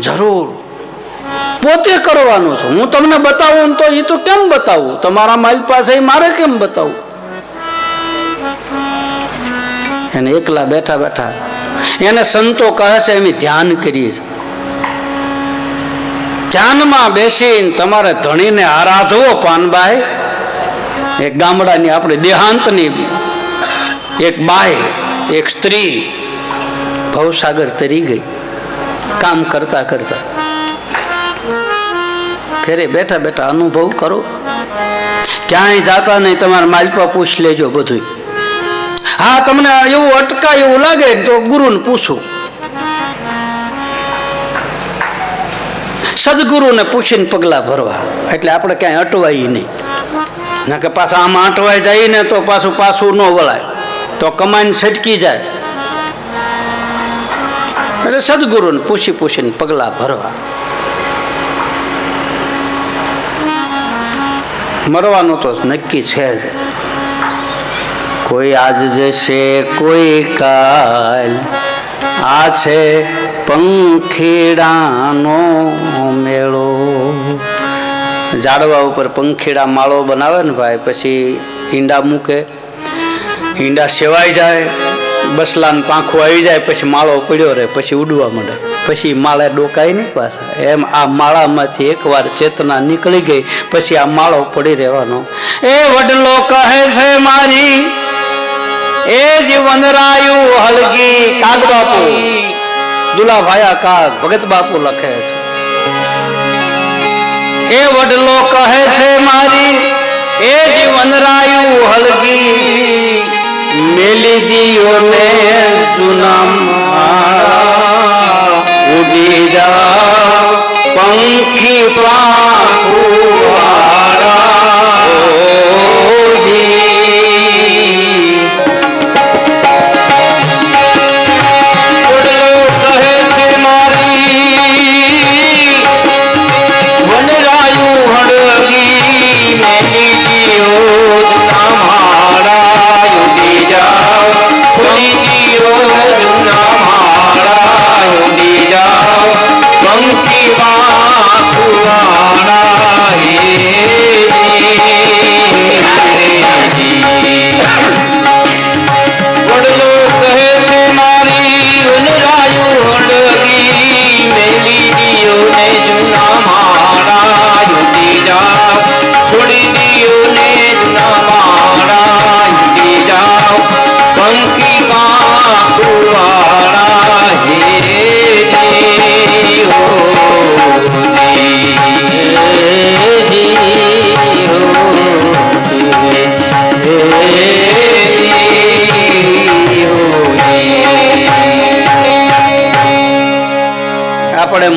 જરૂર. પોતે કરવાનું છે. હું તમને બતાવું તો એ તો કેમ બતાવું? તમારા માલ પાસે મારે કેમ બતાવું? એને એકલા બેઠા બેઠા એને સંતો કહે છે એમ ધ્યાન કરીએ છીએ. ધ્યાનમાં બેસીને તમારે ધણીને આરાધવો, પાનબાઈ. એક ગામડાની આપણે દેહાંતની એક બાય એક સ્ત્રી ભવસાગર તરી ગઈ. કામ કરતા કરતા. ઘરે બેઠા બેઠા અનુભવ કરો. ક્યાંય જાતા નહીં, તમારા માલપા પૂછ લેજો બધું હા, તમને એવું અટકાય એવું લાગે તો ગુરુને પૂછો. સદગુરુને પૂછીને પગલા ભરવા. એટલે આપણે ક્યાંય અટવાય નહીં. ના કે પાછા આમાં અટવાઈ જાય ને તો પાછું પાછું ન વળાય. તો કમાઈને છટકી જાય. એટલે સદગુરુને પૂછી પૂછીને પગલા ભરવા. મરવાનું તો નક્કી છે જ. કોઈ આજ જશે, કોઈ કાલ. આ છે પંખીડાનો મેળો. ઝાડવા ઉપર પંખીડા માળો બનાવે ને ભાઈ, પછી ઈંડા મૂકે. ઈંડા સેવાઈ જાય. બસલાને પાંખું આવી જાય, પછી માળો પડ્યો રહે, પછી ઉડવા માંડે. પછી માળે ડોકાય નહીં પાછા. એમ આ માળામાંથી એકવાર ચેતના નીકળી ગઈ, પછી આ માળો પડી રહેવાનો. એ વડલો કહે છે મારી, એ જીવન રાયુ હલગી કાગ બાપુ. દુલાભાયા કાગ ભગત બાપુ લખે છે. એ વડલો કહે છે મારી, એ જીવન રાયુ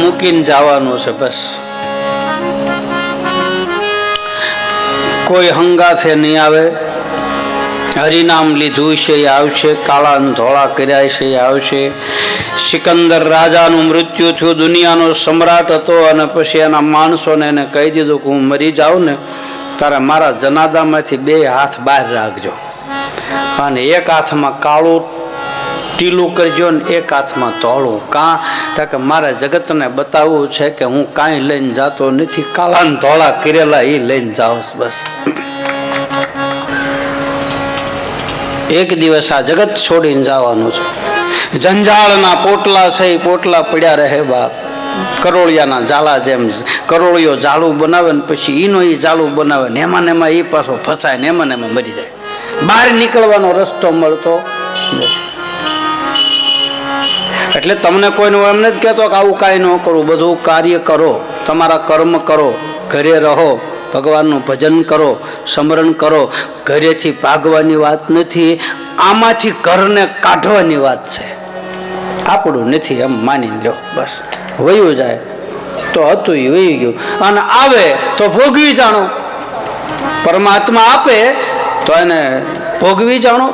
મૂકીને જવાનું છે બસ. કોઈ હંગાથે નહીં આવે. હરિનામ લીધું છે, એ આવશે. કાળા ધોળા કર્યા છે, એ આવશે. સિકંદર રાજાનું મૃત્યુ થયું, દુનિયાનો સમ્રાટ હતો અને પછી એના માણસોને એને કહી દીધું કે હું મરી જાઉં ને, તારે મારા જનાદામાંથી બે હાથ બહાર રાખજો. અને એક હાથમાં કાળું ટીલું કરજો ને એક હાથમાં તોળું કાં? તો કે મારે જગતને બતાવવું છે કે હું કાંઈ લઈને જાતો નથી. કાળા ને ધોળા કરેલા એ લઈને જાઉં બસ. એક દિવસ આ જગત છોડીને જવાનું છે. જંજાળના પોટલા છે એ પોટલા પડ્યા રહે બાપ. કરોળિયાના જાલા જેમ કરોળિયો જાળું બનાવે ને પછી એનો એ જાળું બનાવે ને એમાં ને એમાં એ પાછો ફસાય ને એમાં એમાં મરી જાય. બહાર નીકળવાનો રસ્તો મળતો નથી. એટલે તમને કોઈનું એમને એમ નથી કહેતો કે આવું કાંઈ ન કરું, બધું કાર્ય કરો, તમારા કર્મ કરો, ઘરે રહો, ભગવાનનું ભજન કરો, સ્મરણ કરો, ઘરેથી ભાગવાની વાત નથી, આમાંથી ઘરને કાઢવાની વાત છે. આપણું નથી એમ માની લો બસ. વયું જાય. તો હતું એ વહી ગયું. અને આવે તો ભોગવી જાણો. પરમાત્મા આપે તો એને ભોગવી જાણો.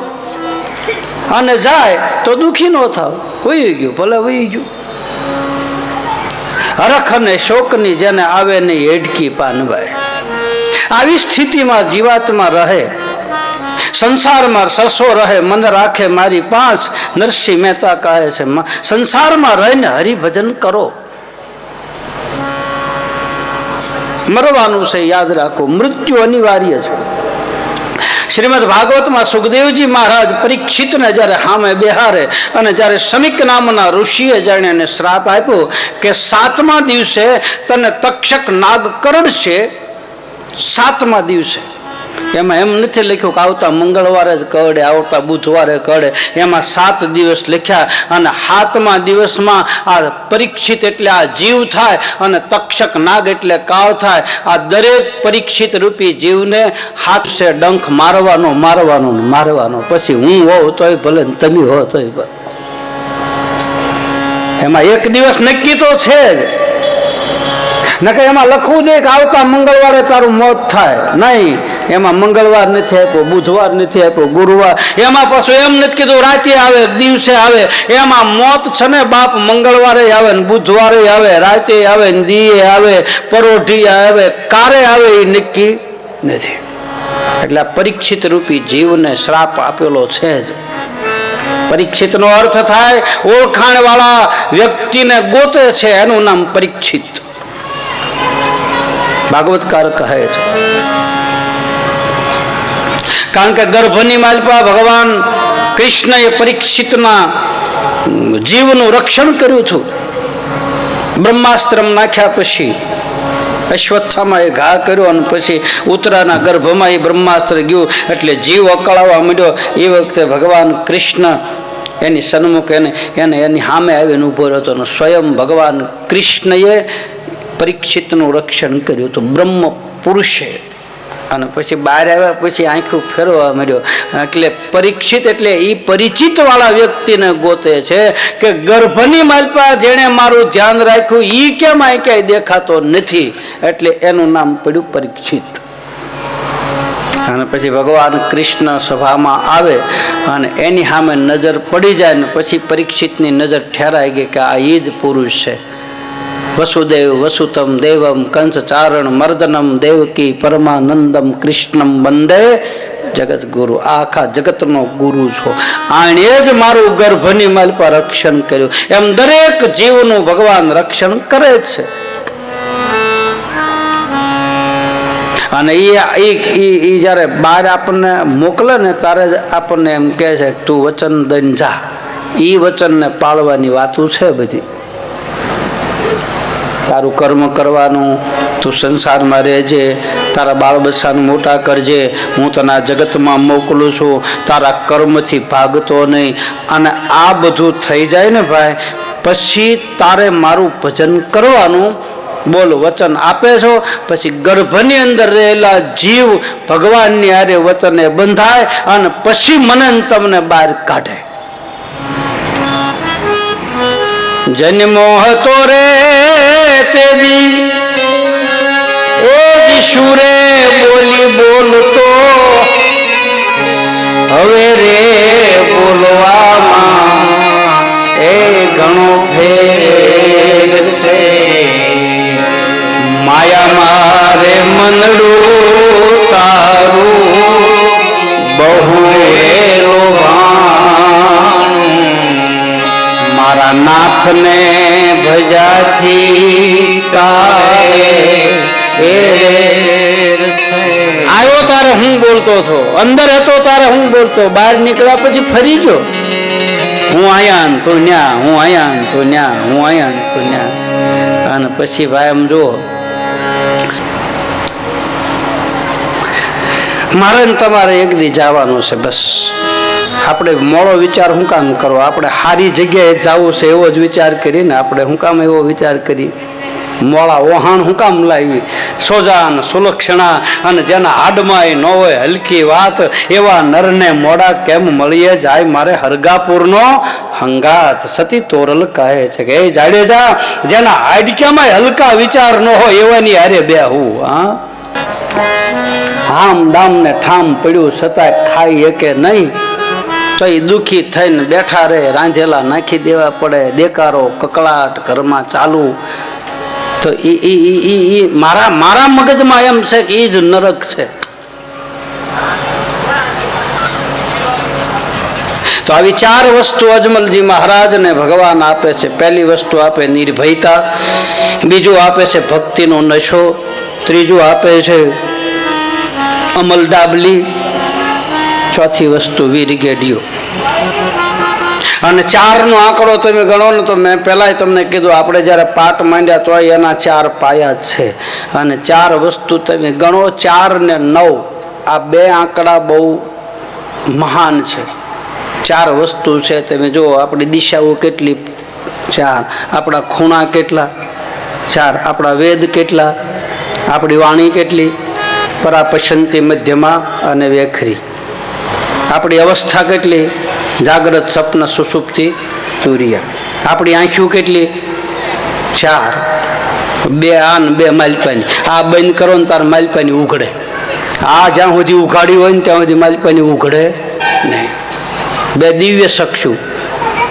અને જાય તો દુઃખી નો થાવ. વહી ગયું, ભલે વહી ગયું. હરખ અને શોકની જેને આવે ને હેડકી પાનભાઈ આવી સ્થિતિમાં જીવાતમાં રહે. સંસારમાં સસો રહે, મન રાખે મારી પાંચ. નરસિંહ મહેતા કહે છે સંસારમાં રહીને હરિભજન કરો. મરવાનું છે, યાદ રાખો, મૃત્યુ અનિવાર્ય છે. શ્રીમદ ભાગવતમાં સુખદેવજી મહારાજ પરીક્ષિતને જ્યારે હામે બિહારે અને જ્યારે સમિક નામના ઋષિએ જાણે એને શ્રાપ આપ્યો કે સાતમા દિવસે તને તક્ષક નાગ કરડશે સાતમા દિવસે. એમાં એમ નથી લખ્યું કે આવતા મંગળવારે જ કડે આવતા બુધવારે કડે એમાં સાત દિવસ લખ્યા અને સાતમા દિવસમાં આ પરીક્ષિત એટલે આ જીવ થાય અને તક્ષક નાગ એટલે કાળ થાય. આ દરેક પરીક્ષિત રૂપી જીવને હાથ છે ડંખ મારવાનો મારવાનો મારવાનો. પછી હું હોઉં તોય ભલે તમે હો તોય ભલે. એમાં એક દિવસ નક્કી તો છે જ. નકે એમાં લખવું જોઈએ કે આવતા મંગળવારે તારું મોત થાય. નહીં. એમાં મંગળવાર નથી આપ્યો, બુધવાર નથી આપ્યો, ગુરુવાર. એમાં પાછું એમ નથી કીધું, રાતે આવે, દિવસે આવે. એમાં મોત છે ને બાપ મંગળવારે આવે ને બુધવારે આવે, રાતે આવે ને દીએ આવે, પરોઢી આવે, કારે આવે એ નક્કી નથી. એટલે પરીક્ષિત રૂપી જીવને શ્રાપ આપેલો છે જ. પરીક્ષિતનો અર્થ થાય ઓળખાણ વાળા વ્યક્તિને ગોતે છે, એનું નામ પરીક્ષિત. ભાગવતકાર કહે છે કારણ કે ગર્ભની માલપા ભગવાન કૃષ્ણએ પરીક્ષિતના જીવનું રક્ષણ કર્યું હતું. બ્રહ્માસ્ત્રમ નાખ્યા પછી અશ્વત્થામાં એ ઘા કર્યો અને પછી ઉત્તરાના ગર્ભમાં એ બ્રહ્માસ્ત્ર ગયું એટલે જીવ અકળાવા માંડ્યો. એ વખતે ભગવાન કૃષ્ણ એની સન્મુખ એને એને એની સામે આવીને ઊભો રહ્યો હતો અને સ્વયં ભગવાન કૃષ્ણએ પરીક્ષિતનું રક્ષણ કર્યું હતું. બ્રહ્મ પુરુષે અને પછી બહાર આવ્યા પછી આંખું ફેરવા મળ્યો એટલે પરીક્ષિત એટલે એ પરિચિત વાળા વ્યક્તિને ગોતે છે કે ગર્ભની માલપા જેણે મારું ધ્યાન રાખ્યું એ કેમ આ ક્યાંય દેખાતો નથી? એટલે એનું નામ પડ્યું પરીક્ષિત. અને પછી ભગવાન કૃષ્ણ સભામાં આવે અને એની સામે નજર પડી જાય ને પછી પરીક્ષિતની નજર ઠેરાઈ ગઈ કે આ એ જ પુરુષ છે. વસુદેવ વસુતમ દેવમ કંસ ચારણ મર્દનમ દેવકી પરમાનંદમ કૃષ્ણમ વંદે જગત ગુરુ આખા જગતનો ગુરુ છો આણે જ મારું ગર્ભની માલ પર રક્ષણ કર્યું એમ દરેક જીવનું ભગવાન રક્ષણ કરે છે અને એ એ જ્યારે બહાર આપણને મોકલે ને ત્યારે જ આપણને એમ કહે છે તું વચન દઈને જા એ વચનને પાળવાની વાતું છે બધી તારું કર્મ કરવાનું, તું સંસારમાં રહેજે, તારા બાળ બચ્ચાને મોટા કરજે, હું તને જગતમાં મોકલું છું, તારા કર્મથી ભાગતો નહીં. અને આ બધું થઈ જાય ને ભાઈ, પછી તારે મારું ભજન કરવાનું. બોલ, વચન આપે છો? પછી ગર્ભની અંદર રહેલા જીવ ભગવાનની હારે વચને બંધાય અને પછી મને તમને બહાર કાઢે. જન્મો હતો રે તેદી એ સુરે બોલી બોલતો હવે રે બોલવામાં એ ઘણો ફેર છે માયા મારે મનડું તારું બહુ મારા નાથને આવ્યો તારે હું બોલતો હતો અંદર હતો તારે હું બોલતો? બહાર નીકળ્યા પછી ફરી ગયો? હું આયા તો ન્યા, હું આયા તો ન્યા, હું આયા તો ન્યા. અને પછી ભાઈ એમ જુઓ. મારે તમારે એક દી જવાનું છે બસ. આપણે મોડો વિચાર શું કામ કરો? આપણે સારી જગ્યાએ જવું છે એવો જ વિચાર કરીને આપણે હું કામ એવો વિચાર કરી મોડા ઓહાણ શું કામ લાવી. સોજાન, સુલક્ષણા અને જેના હાડમાં ન હોય હલકી વાત, એવા નરને મોડા કેમ મળીએ જાય? મારે હરગાપુરનો હંગાત સતી તોરલ કહે છે કે, એ જાડેજા, જેના હાડક્યામાં હલકા વિચાર ન હોય એવાની હારે બે હું? હા હામ દામ ને ઠામ પડ્યું છતાંય ખાઈ કે નહીં. તો એ દુઃખી થઈને બેઠા રહે રાંધેલા નાખી દેવા પડે, દેકારો કકળાટ ઘરમાં ચાલુ. તો એ એ મારા મારા મગજમાં એમ છે કે એ જ નરક છે. તો આવી ચાર વસ્તુ અજમલજી મહારાજને ભગવાન આપે છે. પહેલી વસ્તુ આપે નિર્ભયતા, બીજું આપે છે ભક્તિનો નશો, ત્રીજું આપે છે અમલ ડાબલી ચોથી વસ્તુ વીરગેડિયો અને ચારનો આંકડો તમે ગણો ને તો મેં પહેલાંય તમને કીધું, આપણે જ્યારે પાઠ માંડ્યા તો એના ચાર પાયા જ છે. અને ચાર વસ્તુ તમે ગણો, ચાર ને નવ, આ બે આંકડા બહુ મહાન છે. ચાર વસ્તુ છે, તમે જુઓ, આપણી દિશાઓ કેટલી ચાર આપણા ખૂણા કેટલા, ચાર, આપણા વેદ કેટલા, આપણી વાણી કેટલી, પરાપશંતી મધ્યમાં અને વેખરી. આપણી અવસ્થા કેટલી? જાગ્રત સપન સુસુપ્તિ તુરિયા. આપણી આંખ્યું કેટલી? ચાર. બે આન, બે માલપાની. આ બંધ કરો ને તાર માલપાની ઉઘડે. આ જ્યાં સુધી ઉઘાડી હોય ને ત્યાં સુધી માલપાની ઉઘડે નહીં. બે દિવ્ય સક્ષુ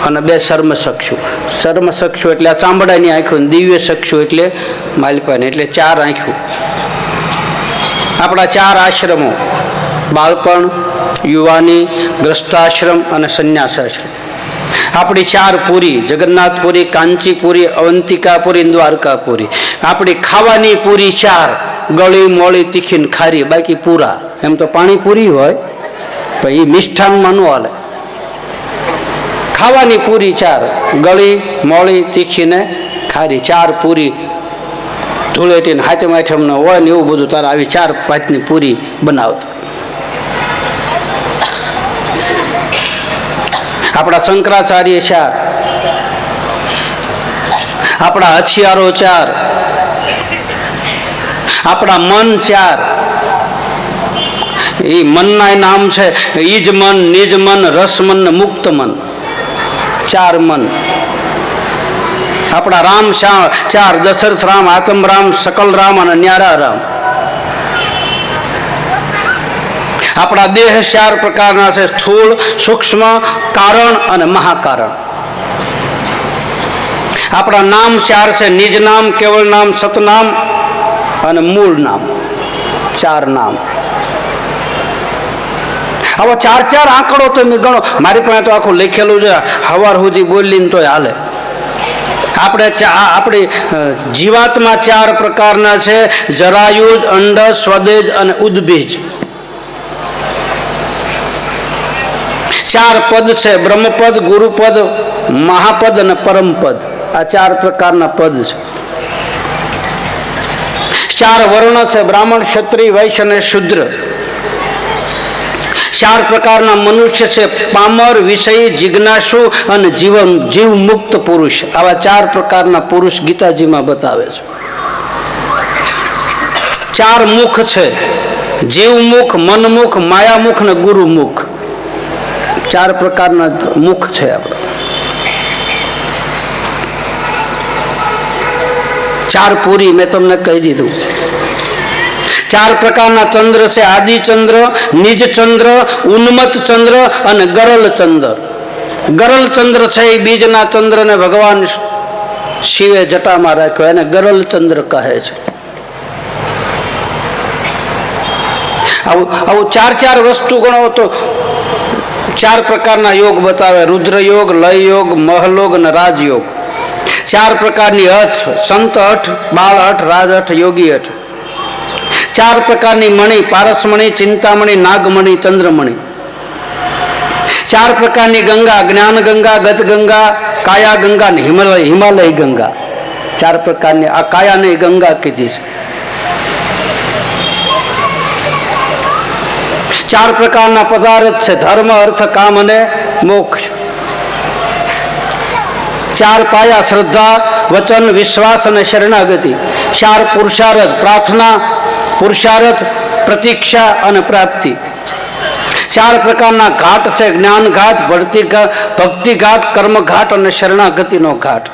અને બે શર્મ સક્ષુ. શર્મ સક્ષુ એટલે આ ચામડાની આંખ્યું દિવ્ય સક્ષુ એટલે માલપાની, એટલે ચાર આંખ્યું આપણા ચાર આશ્રમો. બાળપણ યુવાની, ગ્રસ્તાશ્રમ અને સંન્યાસાશ્રમ. આપણી ચાર પૂરી જગન્નાથપુરી, કાંચીપુરી, અવંતિકાપુરી, દ્વારકાપુરી. આપણી ખાવાની પૂરી ચાર, ગળી, મોળી, તીખીન, ખારી, બાકી પૂરા. એમ તો પાણીપુરી હોય, પણ એ મિષ્ઠાનમાં ન હાલે. ખાવાની પૂરી ચાર, ગળી, મોળી, તીખીને ખારી, ચાર પૂરી. ધૂળેટીને હાથે માથેમને હોય ને એવું બધું તારા આવી ચાર પાંચની પૂરી બનાવતો. આપણા શંકરાચાર્ય ચાર, આપણા હથિયારો ચાર, આપણા મન ચાર. એ મનના નામ છે, ઈજ મન, નિજ મન, રસ મન, મુક્ત મન. ચાર મન. આપણા રામ ચાર, દશરથ રામ આતમ રામ સકલ રામ અને ન્યારા રામ. આપણા દેહ ચાર પ્રકારના છે, સ્થૂળ, સૂક્ષ્મ, કારણ અને મહાકારણ. આપણા નામ ચાર છે, નિજ નામ, કેવળ નામ, સતનામ અને મૂળ નામ. ચાર નામ. હવે ચાર ચાર આંકડો તમે ગણો. મારી પાસે તો આખું લખેલું છે, હવાર સુધી બોલીને તોય હાલે. આપણે આપણી જીવાતમાં ચાર પ્રકારના છે, જરાયુજ અંડ સ્વદેજ અને ઉદ્બીજ. ચાર પદ છે, બ્રહ્મપદ, ગુરુપદ, મહાપદ અને પરમપદ. આ ચાર પ્રકારના પદ છે. ચાર વર્ણ છે, બ્રાહ્મણ, ક્ષત્રિય, વૈશ્ય અને શુદ્ર. ચાર પ્રકારના મનુષ્ય છે, પામર, વિષયી, જિજ્ઞાસુ અને જીવન જીવ મુક્ત પુરુષ. આવા ચાર પ્રકારના પુરુષ ગીતાજીમાં બતાવે છે. ચાર મુખ છે, જીવમુખ, મનમુખ, માયામુખ અને ગુરુમુખ. ચાર પ્રકારના મુખ છે આપણે. ચાર પૂરી મેં તમને કહી દીધું. ચાર પ્રકારના ચંદ્ર છે, આદિચંદ્ર નિજ ચંદ્ર ઉન્મત ચંદ્ર અને ગરલ ચંદ્ર ગરલ ચંદ્ર છે એ બીજના ચંદ્રને ભગવાન શિવે જટામાં રાખ્યો, એને ગરલ ચંદ્ર કહે છે. આવું આવું ચાર ચાર વસ્તુ ગણો તો ચાર પ્રકારના યોગ બતાવે. રુદ્ર યોગ લય યોગ મહલોગ અને રાજયોગ. ચાર પ્રકારની અઠ સંત અઠ, બાળ અઠ, રાજ અઠ, યોગી અઠ. ચાર પ્રકારની મણી, પારસમણી, ચિંતામણી, નાગમણી, ચંદ્રમણી. ચાર પ્રકારની ગંગા જ્ઞાન ગંગા ગત ગંગા કાયા ગંગા ને હિમાલય હિમાલય ગંગા. ચાર પ્રકારની, આ કાયાને ગંગા કીધી છે. ચાર પ્રકારના પદાર્થ છે, ધર્મ, અર્થ, કામ અને મોક્ષ. ચાર પાયા, શ્રદ્ધા, વચન, વિશ્વાસ અને શરણાગતિ. ચાર પુરુષાર્થ, પ્રાર્થના, પુરુષાર્થ, પ્રતીક્ષા અને પ્રાપ્તિ. ચાર પ્રકારના ઘાટ છે જ્ઞાન ઘાટ ભક્તિ ભક્તિ ઘાટ કર્મ ઘાટ અને શરણાગતિનો ઘાટ.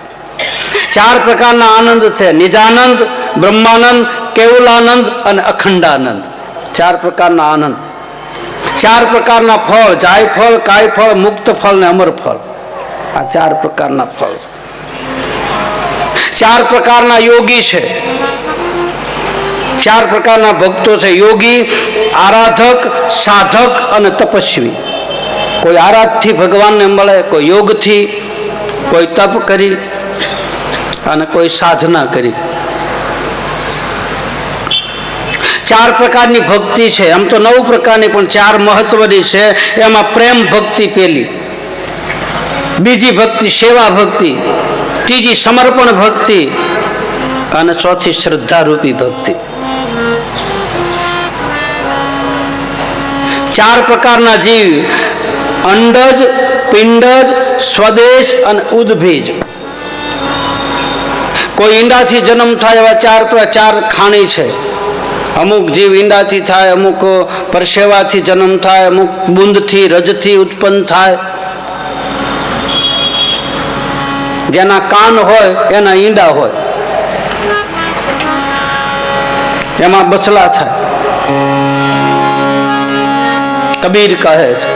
ચાર પ્રકારના આનંદ છે નિધાનંદ બ્રહ્માનંદ, કેવલાનંદ અને અખંડાનંદ. ચાર પ્રકારના આનંદ. ચાર પ્રકારના ફળ જાય ફળ કાય ફળ, મુક્ત ફળ ને અમર ફળ. આ ચાર પ્રકારના ફળ. ચાર પ્રકારના યોગી છે. ચાર પ્રકારના ભક્તો છે. યોગી, આરાધક, સાધક અને તપસ્વી. કોઈ આરાધથી ભગવાનને મળે, કોઈ યોગથી, કોઈ તપ કરી અને કોઈ સાધના કરી. ચાર પ્રકારની ભક્તિ છે. આમ તો નવ પ્રકારની, પણ ચાર મહત્વની છે. એમાં પ્રેમ ભક્તિ પેલી, બીજી ભક્તિ સેવા ભક્તિ, ત્રીજી સમર્પણ ભક્તિ, અને ચોથી શ્રદ્ધારૂપી ભક્તિ. ચાર પ્રકારના જીવ, અંડજ, પિંડજ, સ્વદેશ અને ઉદ્ભીજ. કોઈ ઈંડાથી જન્મ થાય એવા ચાર ચાર ખાણી છે. અમુક જીવ ઈંડાથી થાય, અમુક પરસેવાથી જન્મ થાય, અમુક બુંદથી, રજથી ઉત્પન્ન થાય. જેના કાન હોય, એના ઈંડા હોય. એમાં બસલા થાય. કબીર કહે છે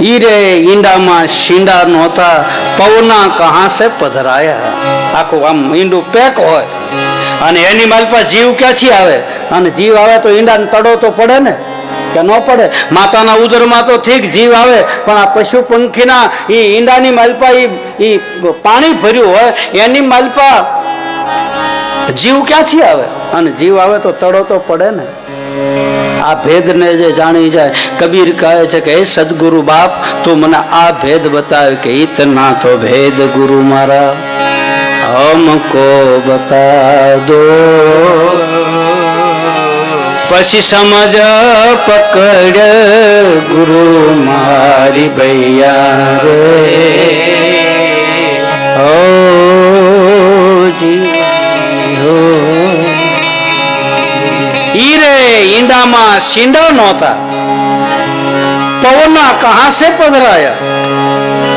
ઈ રે ઈંડામાં શીંડા નહોતા, પવના કહા સે પધરાયા. આખું આમ ઈંડું પેક હોય. અને એની માલપા જીવ ક્યાંથી આવે? અને જીવ આવે તો ઈંડાને તડો તો પડે ને? કે ન પડે? માતાના ઉદરમાં તો ઠીક જીવ આવે, પણ આ પશુ પંખીના એ ઈંડાની માલપા ઈ પાણી ભર્યું હોય, એની માલપા જીવ ક્યાંથી આવે? અને જીવ આવે તો તડો તો પડે ને? આ ભેદને જે જાણી જાય, કબીર કહે છે કે, હે સદગુરુ બાપ, તું મને આ ભેદ બતાવ કે ઇતના તો ભેદ ગુરુ મારા. હમકો બતા દો પછી સમજ પકડ ગુરુ મારી ભૈયા રે ઓ જી હો ઈ રે ઈંડામાં શીંડા નહોતા પવનના કહા સે પધરાયા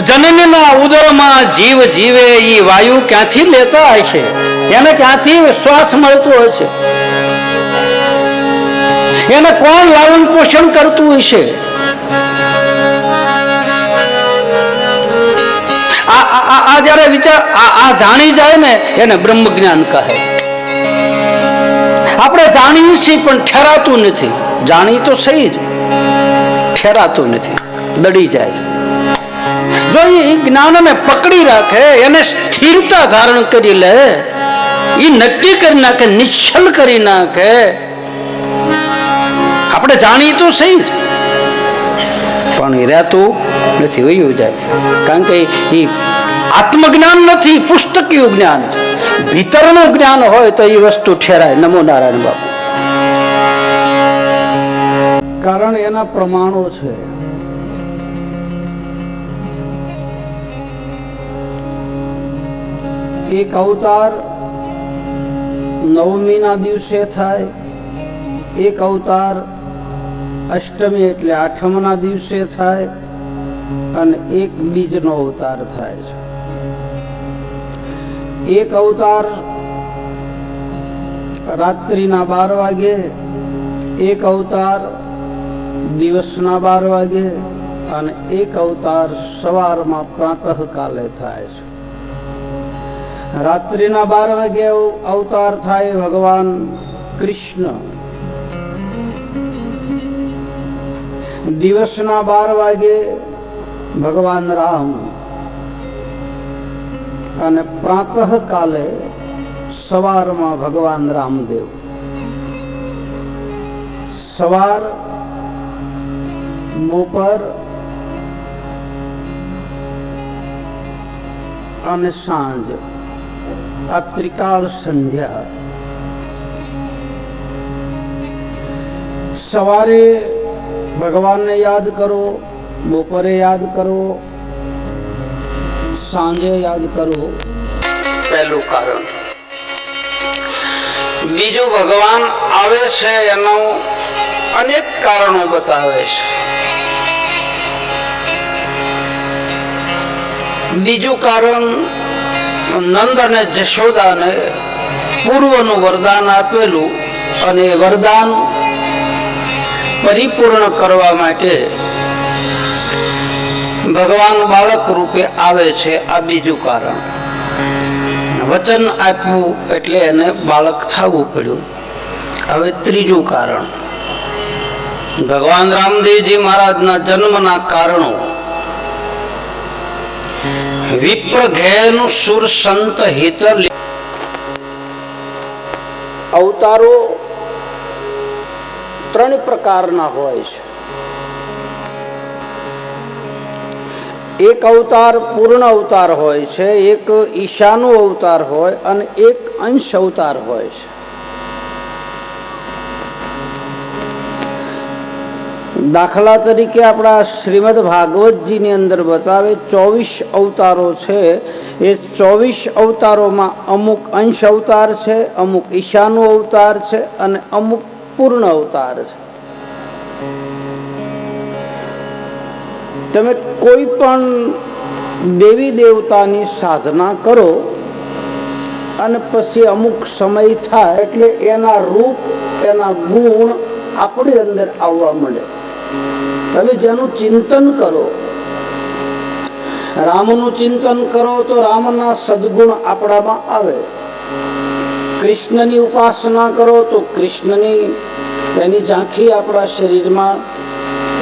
જનનીના ઉદરમાં જીવ જીવે ઈ વાયુ ક્યાંથી લેતા હશે એને ક્યાંથી શ્વાસ મળતો હશે એને કોણ લાલન પોષણ કરતું હશે આ જ્યારે વિચાર, આ આ જાણી જાય ને, એને બ્રહ્મ જ્ઞાન કહે છે. આપણે જાણીએ છીએ પણ ઠેરાતું નથી. જાણી તો સહી જ. ઠેરાતું નથી. દડી જાય છે. જો એ જ્ઞાનને પકડી રાખે, એને સ્થિરતા ધારણ કરી લે એ નક્કી કરી નાખે, નિશ્ચલ કરી નાખે. આપણે જાણીએ તો સહી જ. પણ એ રહેતું નથી વયું જાય. કારણ કે એ આત્મજ્ઞાન નથી, પુસ્તકીયું જ્ઞાન છે. ભીતરનું જ્ઞાન હોય તો એ વસ્તુ ઠેરાય. નમો નારાયણ બાપુ. કારણ એના પ્રમાણો છે. એક અવતાર નવમીના દિવસે થાય, એક અવતાર અષ્ટમી એટલે આઠમના દિવસે થાય અને એક બીજનો અવતાર થાય છે. એક અવતાર રાત્રિના બાર વાગે, એક અવતાર દિવસના બાર વાગે અને એક અવતાર સવારમાં પ્રાતઃકાલે થાય છે. રાત્રિના બાર વાગે અવતાર થાય ભગવાન કૃષ્ણ. દિવસના બાર વાગે ભગવાન રામ અને પ્રાતઃ કાલે સવારમાં ભગવાન રામદેવ. સવાર બપોર અને સાંજ આ ત્રિકાળ સંધ્યા. સવારે ભગવાનને યાદ કરો, બપોરે યાદ કરો, સાંજે યાદ કરો. પહેલું કારણ. બીજું ભગવાન આવે છે એનું અનેક કારણો બતાવે છે. બીજું કારણ નંદ અને જશોદાને પૂર્વનું વરદાન આપેલું અને વરદાન પરિપૂર્ણ કરવા માટે ભગવાન બાળક રૂપે આવે છે આ બીજું કારણ. વચન આપ્યું એટલે એને બાળક થવું પડ્યું. હવે ત્રીજું કારણ. ભગવાન રામદેવજી મહારાજના જન્મના કારણો વિપ્ર ઘેરનું સુર સંત હિત અવતારો ત્રણ પ્રકારના હોય છે. એક અવતાર પૂર્ણ અવતાર હોય છે, એક ઈશાનો અવતાર હોય અને એક અંશ અવતાર હોય છે. દાખલા તરીકે આપણા શ્રીમદ ભાગવતજીની અંદર બતાવે, ચોવીસ અવતારો છે. એ ચોવીસ અવતારોમાં અમુક અંશ અવતાર છે, અમુક ઈશાનો અવતાર છે અને અમુક પૂર્ણ અવતાર છે. તમે કોઈ પણ દેવી દેવતાની સાધના કરો અને પછી અમુક સમય થાય એટલે એના રૂપ, એના ગુણ આપણી અંદર આવવા મળે તમે જેનું ચિંતન કરો. રામનું ચિંતન કરો તો રામના સદગુણ આપણામાં આવે. કૃષ્ણની ઉપાસના કરો તો કૃષ્ણની એની ઝાંખી આપણા શરીરમાં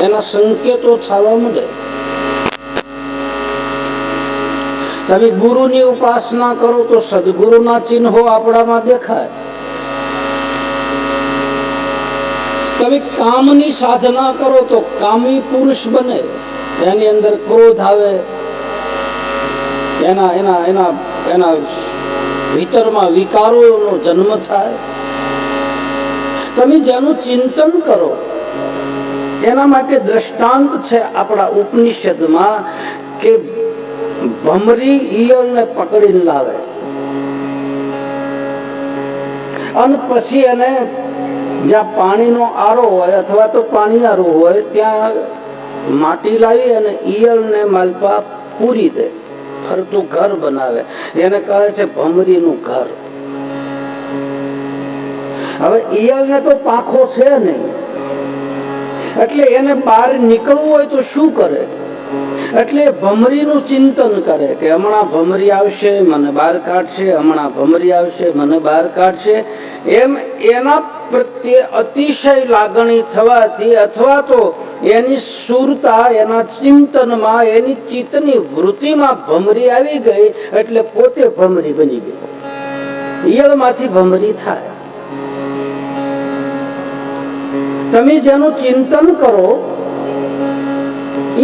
એના સંકેતો થવા મળે તમે ગુરુની ઉપાસના કરો તો સદગુરુના ચિહ્નો આપણામાં દેખાય. તમે કામની સાધના કરો તો કામી પુરુષ બને. એની અંદર ક્રોધ આવે. એના એના એના એના ભીતરમાં વિકારોનો જન્મ થાય. તમે જેનું ચિંતન કરો, એના માટે દ્રષ્ટાંત છે આપણા ઉપનિષદમાં કે ભમરી ઈયળને પકડીને લાવે. અને પછી એને જ્યાં પાણીનો આરો હોય અથવા તો પાણી આરો હોય, ત્યાં માટી લાવી અને ઈયળને માલપા પૂરી દે. ફરતું ઘર બનાવે. એને કહે છે ભમરીનું ઘર. હવે ઈયળને તો પાંખો છે નહીં. એટલે એને બહાર નીકળવું હોય તો શું કરે? એટલે ભમરીનું ચિંતન કરે કે હમણાં ભમરી આવશે, મને બહાર કાઢશે, હમણાં ભમરી આવશે, મને બહાર કાઢશે. એમ એના પ્રત્યે અતિશય લાગણી થવાથી અથવા તો એની સુરતા, એના ચિંતનમાં, એની ચિત્તની વૃત્તિમાં ભમરી આવી ગઈ એટલે પોતે ભમરી બની ગયો. ઈયળમાંથી ભમરી થાય. તમે જેનું ચિંતન કરો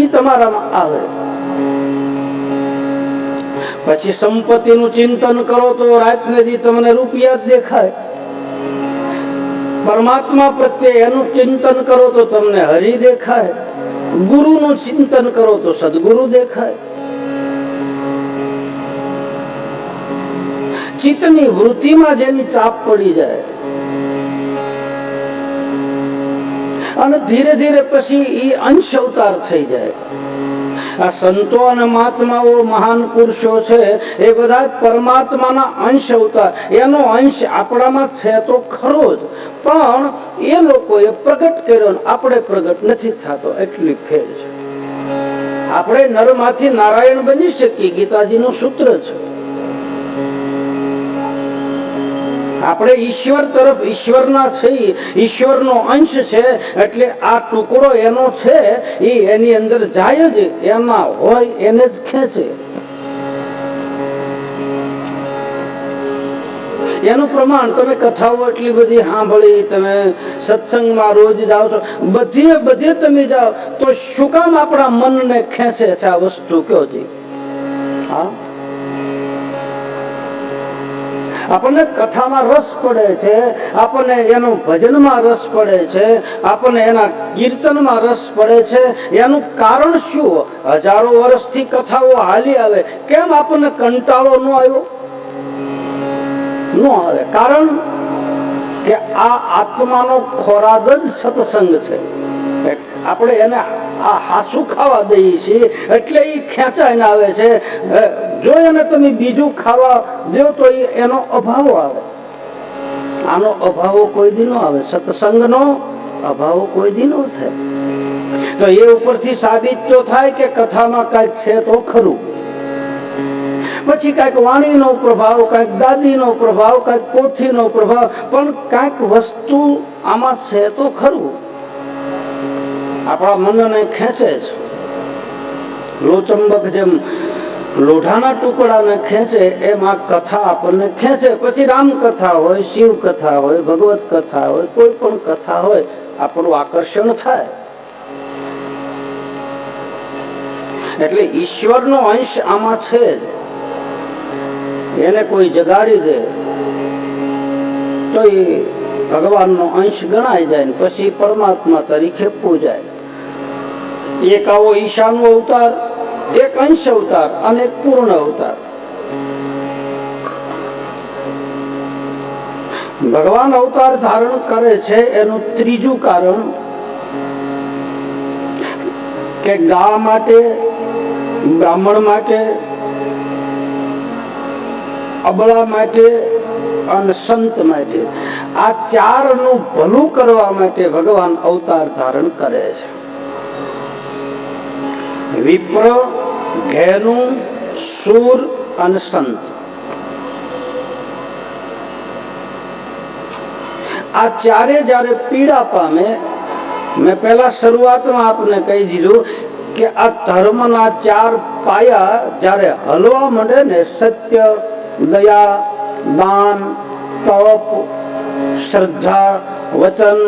તમારામાં આવે. પછી સંપત્તિનું ચિંતન કરો તો રાતને દી તમને રૂપિયા દેખાય. પરમાત્મા પ્રત્યે એનું ચિંતન કરો તો તમને હરિ દેખાય. ગુરુ નું ચિંતન કરો તો સદગુરુ દેખાય. ચિત્તની વૃત્તિમાં જેની ચાપ પડી જાય અને ધીરે ધીરે પછી એ અંશ અવતાર થઈ જાય. આ સંતો અને મહાત્માઓ મહાન પુરુષો છે, એ બધા પરમાત્માના અંશ અવતાર. એનો અંશ આપણામાં છે તો ખરો જ, પણ એ લોકોએ પ્રગટ કર્યો આપણે પ્રગટ નથી થતો, એટલી ફેર છે. આપણે નરમાંથી નારાયણ બની શકીએ, ગીતાજીનું સૂત્ર છે. આપણે ઈશ્વર તરફ ઈશ્વરના છીએ ઈશ્વરનો અંશ છે, એટલે આ ટુકડો એનો છે એ એની અંદર જાય જ એના હોય એને જ ખેંચે. એનું પ્રમાણ તમે કથાઓ એટલી બધી સાંભળી, તમે સત્સંગમાં રોજ જાઓ છો બધે બધે તમે જાઓ, તો શું કામ આપણા મનને ખેંચે છે આ વસ્તુ કયો જી? હા? આપણને કથામાં રસ પડે છે, આપણને એનું ભજનમાં રસ પડે છે, આપણને એના કીર્તનમાં રસ પડે છે. એનું કારણ શું? હજારો વર્ષથી કથાઓ હાલી આવે. કેમ આપણને કંટાળો ન આવ્યો? ન આવે. કારણ કે આ આત્માનો ખોરાક જ સત્સંગ છે. આપણે એને આ હાસુ ખાવા દઈએ છીએ, એટલે એ ખેંચાઈને આવે છે. જો એને તમે બીજું ખાવા દો તો એનો અભાવ આવે. આનો અભાવ કોઈ દી નો આવે. સત્સંગનો અભાવ કોઈ દી નો થાય. તો એ ઉપરથી સાબિત તો થાય કે કથામાં કંઈક છે તો ખરું. પછી કંઈક વાણીનો પ્રભાવ, કંઈક દાદીનો પ્રભાવ, કંઈક પોથીનો પ્રભાવ, પણ કંઈક વસ્તુ આમાં છે તો ખરું. આપણા મનને ખેંચે છે. લોચંબક જેમ લોઢાના ટુકડાને ખેંચે, એમાં કથા આપણને ખેંચે. પછી રામ કથા હોય શિવ કથા હોય ભગવત કથા હોય, કોઈ પણ કથા હોય, આપણું આકર્ષણ થાય. એટલે ઈશ્વરનો અંશ આમાં છે જ. એને કોઈ જગાડી દે, તો એ ભગવાનનો અંશ ગણાય જાય પછી પરમાત્મા તરીકે પૂજાય. એક આવો ઈશાનો અવતાર એક અંશ અવતાર અને એક પૂર્ણ અવતાર. ભગવાન અવતાર ધારણ કરે છે એનું ત્રીજું કારણ કે ગા માટે, બ્રાહ્મણ માટે, અબળા માટે અને સંત માટે આ ચારનું ભલું કરવા માટે ભગવાન અવતાર ધારણ કરે છે. વિપ્ર, ઘેનુ, સુર અને સંત. આ ચારે જ્યારે પીડા પામે, મેં પહેલા શરૂઆતમાં આપને કહી દીધું કે આ ધર્મના ચાર પાયા જ્યારે હલવા માંડે ને સત્ય, દયા, દાન, તપ, શ્રદ્ધા, વચન,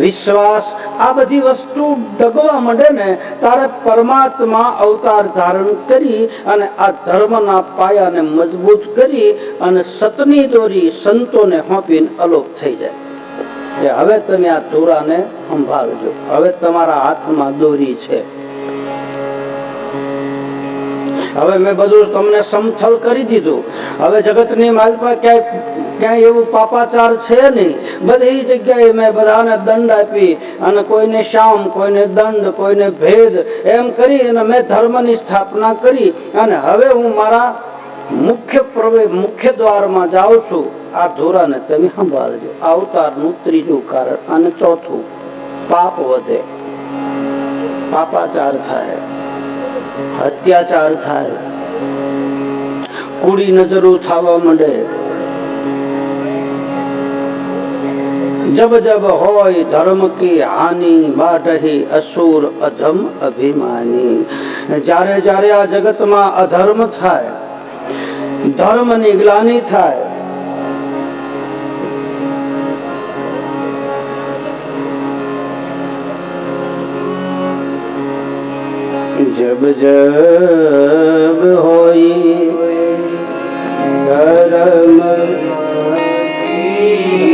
વિશ્વાસ આ બધી વસ્તુ ડગવા માંડે ને, તારે પરમાત્મા અવતાર ધારણ કરી અને આ ધર્મના પાયાને મજબૂત કરી અને સતની દોરી સંતોને હોંપીને અલોપ થઈ જાય. કે હવે તમે આ દોરાને સંભાળજો. હવે તમારા હાથમાં દોરી છે. હવે મેં બધું તમને સમથલ કરી દીધું. હવે જગતની માલપા ક્યાંય ક્યાંય એવું પાપાચાર છે નહીં. બધી જગ્યાએ મેં બધાને દંડ આપી અને કોઈને શામ, કોઈને દંડ, કોઈને ભેદ એમ કરી અને મેં ધર્મની સ્થાપના કરી. અને હવે હું મારા મુખ્ય પ્રવેશ મુખ્ય દ્વારમાં જાઉં છું. આ ધોરાને તમે સંભાળજો. અવતારનું ત્રીજું કારણ અને ચોથું, પાપ વધે. પાપાચાર થાય. અત્યાચાર થાય. કુડી નજરો થવા માંડે. જબ જબ હોય ધર્મ કી હાનિ બાઢહી અસુર અધમ અભિમાની જ્યારે જ્યારે આ જગતમાં અધર્મ થાય ધર્મની ગ્લાની થાય જબ જબ હોઈ ધર્મ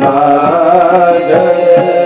ભાગ જબ